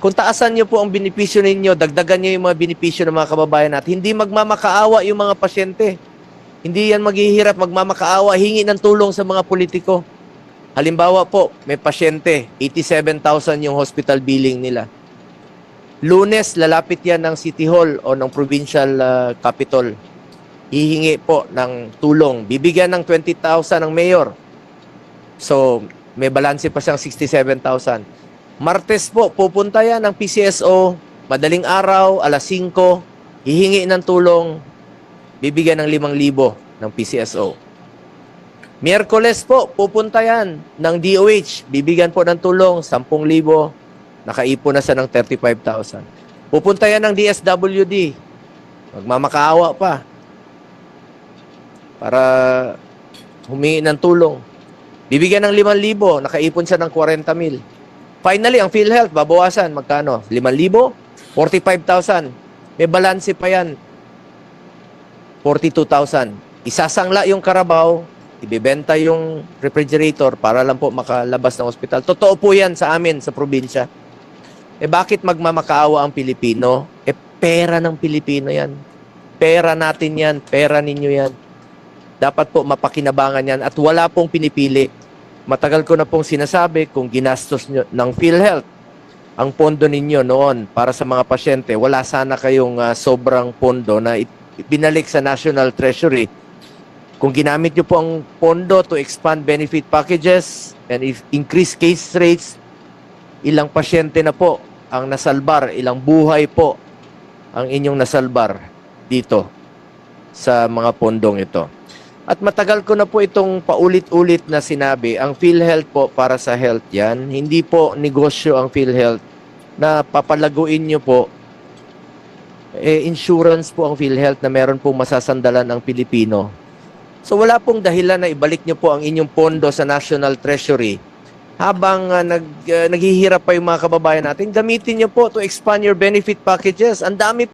Kung taasan nyo po ang benepisyo ninyo, dagdagan nyo yung mga benepisyo ng mga kababayan natin, hindi magmamakaawa yung mga pasyente. Hindi yan maghihirap, magmamakaawa, hingi ng tulong sa mga politiko. Halimbawa po, may pasyente, 87,000 yung hospital billing nila. Lunes, lalapit yan ng City Hall o ng Provincial uh, Capital. Hihingi po ng tulong. Bibigyan ng 20,000 ng mayor. So, may balanse pa siyang 67,000. Martes po, pupunta yan ng PCSO, madaling araw, alas 5, hihingi ng tulong, bibigyan ng 5,000 ng PCSO. Miyerkules po, pupunta yan ng DOH, bibigyan po ng tulong, 10,000, nakaipon na siya ng 35,000. Pupunta yan ng DSWD, magmamakaawa pa, para humingi ng tulong. Bibigyan ng 5,000, nakaipon siya ng 40,000. Finally, ang PhilHealth, babawasan. Magkano? 5,000? 45,000. May balanse pa yan. 42,000. Isasangla yung karabaw, ibibenta yung refrigerator para lang po makalabas ng ospital. Totoo po yan sa amin, sa probinsya. Eh bakit magmamakaawa ang Pilipino? Eh pera ng Pilipino yan. Pera natin yan. Pera ninyo yan. Dapat po mapakinabangan yan at wala pong pinipili. Matagal ko na pong sinasabi kung ginastos nyo ng PhilHealth ang pondo ninyo noon para sa mga pasyente, wala sana kayong ah, sobrang pondo na binalik sa National Treasury. Kung ginamit nyo po ang pondo to expand benefit packages and if increase case rates, ilang pasyente na po ang nasalbar, ilang buhay po ang inyong nasalbar dito sa mga pondong ito. At matagal ko na po itong paulit-ulit na sinabi, ang PhilHealth po para sa health yan. Hindi po negosyo ang PhilHealth na papalaguin nyo po. Eh, insurance po ang PhilHealth na meron pong masasandalan ng Pilipino. So wala pong dahilan na ibalik nyo po ang inyong pondo sa National Treasury habang ah, nag, ah, naghihirap pa yung mga kababayan natin. Gamitin nyo po to expand your benefit packages. Ang dami